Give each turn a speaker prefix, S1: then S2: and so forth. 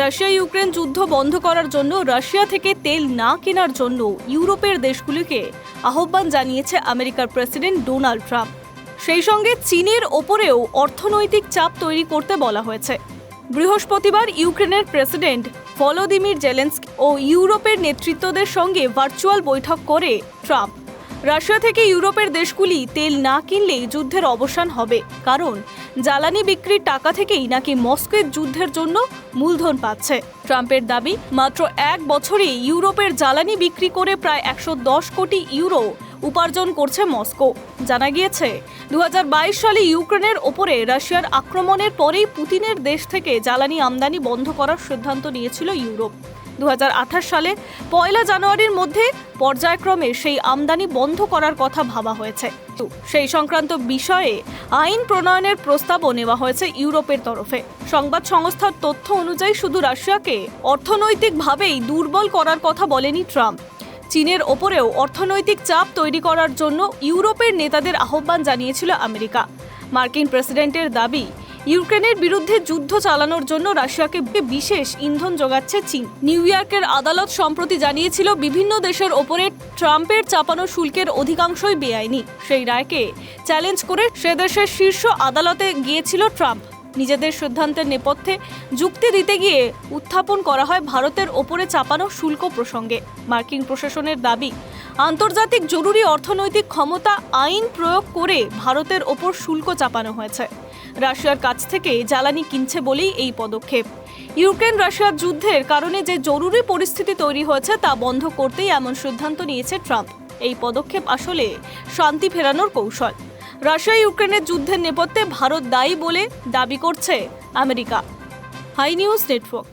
S1: Russia Ukraine যুদ্ধ বন্ধ করার জন্য রাশিয়া থেকে তেল না কেনার জন্য ইউরোপের দেশগুলিকে আহ্বান জানিয়েছে আমেরিকার প্রেসিডেন্ট ডোনাল্ড ট্রাম্প। সেই সঙ্গে চীনের ওপরেও অর্থনৈতিক চাপ তৈরি করতে বলা হয়েছে। বৃহস্পতিবার ইউক্রেনের প্রেসিডেন্ট ভলোদিমির জেলেন্সকি ও ইউরোপের নেতৃত্বদের সঙ্গে ভার্চুয়াল বৈঠক করে ট্রাম্প। রাশিয়া থেকে ইউরোপের দেশগুলি তেল না কিনলেই যুদ্ধের অবসান হবে, কারণ জ্বালানি বিক্রির টাকা থেকেই নাকি মস্কোর যুদ্ধের জন্য মূলধন পাচ্ছে। ট্রাম্পের দাবি, মাত্র এক বছরে ইউরোপের জ্বালানি বিক্রি করে প্রায় একশো দশ কোটি ইউরো উপার্জন করছে মস্কো। জানা গিয়েছে দু হাজার বাইশ সালে ইউক্রেনের ওপরে রাশিয়ার আক্রমণের পরেই পুতিনের দেশ থেকে জ্বালানি আমদানি বন্ধ করার সিদ্ধান্ত নিয়েছিল ইউরোপ। দু হাজার আঠাশ সালে পয়লা জানুয়ারির মধ্যে পর্যায়ক্রমে সেই আমদানি বন্ধ করার কথা ভাবা হয়েছে। সেই সংক্রান্ত বিষয়ে আইন প্রণয়নের প্রস্তাবও নেওয়া হয়েছে ইউরোপের তরফে। সংবাদ সংস্থার তথ্য অনুযায়ী শুধু রাশিয়াকে অর্থনৈতিকভাবেই দুর্বল করার কথা বলেনি ট্রাম্প। চীনের ওপরেও অর্থনৈতিক চাপ তৈরি করার জন্য ইউরোপের নেতাদের আহ্বান জানিয়েছিল আমেরিকা। মার্কিন প্রেসিডেন্টের দাবি ইউক্রেনের বিরুদ্ধে যুদ্ধ চালানোর জন্য রাশিয়াকে বিশেষ ইন্ধন যোগাচ্ছে চীন। নিউ ইয়র্কের আদালত সম্প্রতি জানিয়েছিল, বিভিন্ন দেশের ওপরে ট্রাম্পের চাপানো শুল্কের অধিকাংশই বেআইনি। সেই রায়কে চ্যালেঞ্জ করে সে দেশের শীর্ষ আদালতে গিয়েছিল ট্রাম্প। নিজেদের সিদ্ধান্তের নেপথ্যে যুক্তি দিতে গিয়ে উত্থাপন করা হয় ভারতের ওপরে চাপানো শুল্ক প্রসঙ্গে। মার্কিন প্রশাসনের দাবি, আন্তর্জাতিক জরুরি অর্থনৈতিক ক্ষমতা আইন প্রয়োগ করে ভারতের ওপর শুল্ক চাপানো হয়েছে। রাশিয়ার কাছ থেকে জ্বালানি কিনছে বলেই এই পদক্ষেপ। ইউক্রেন রাশিয়ার যুদ্ধের কারণে যে জরুরি পরিস্থিতি তৈরি হয়েছে তা বন্ধ করতেই এমন সিদ্ধান্ত নিয়েছে ট্রাম্প। এই পদক্ষেপ আসলে শান্তি ফেরানোর কৌশল। রাশিয়া ইউক্রেনের যুদ্ধের নেপথ্যে ভারত দায়ী বলে দাবি করছে আমেরিকা। High news network.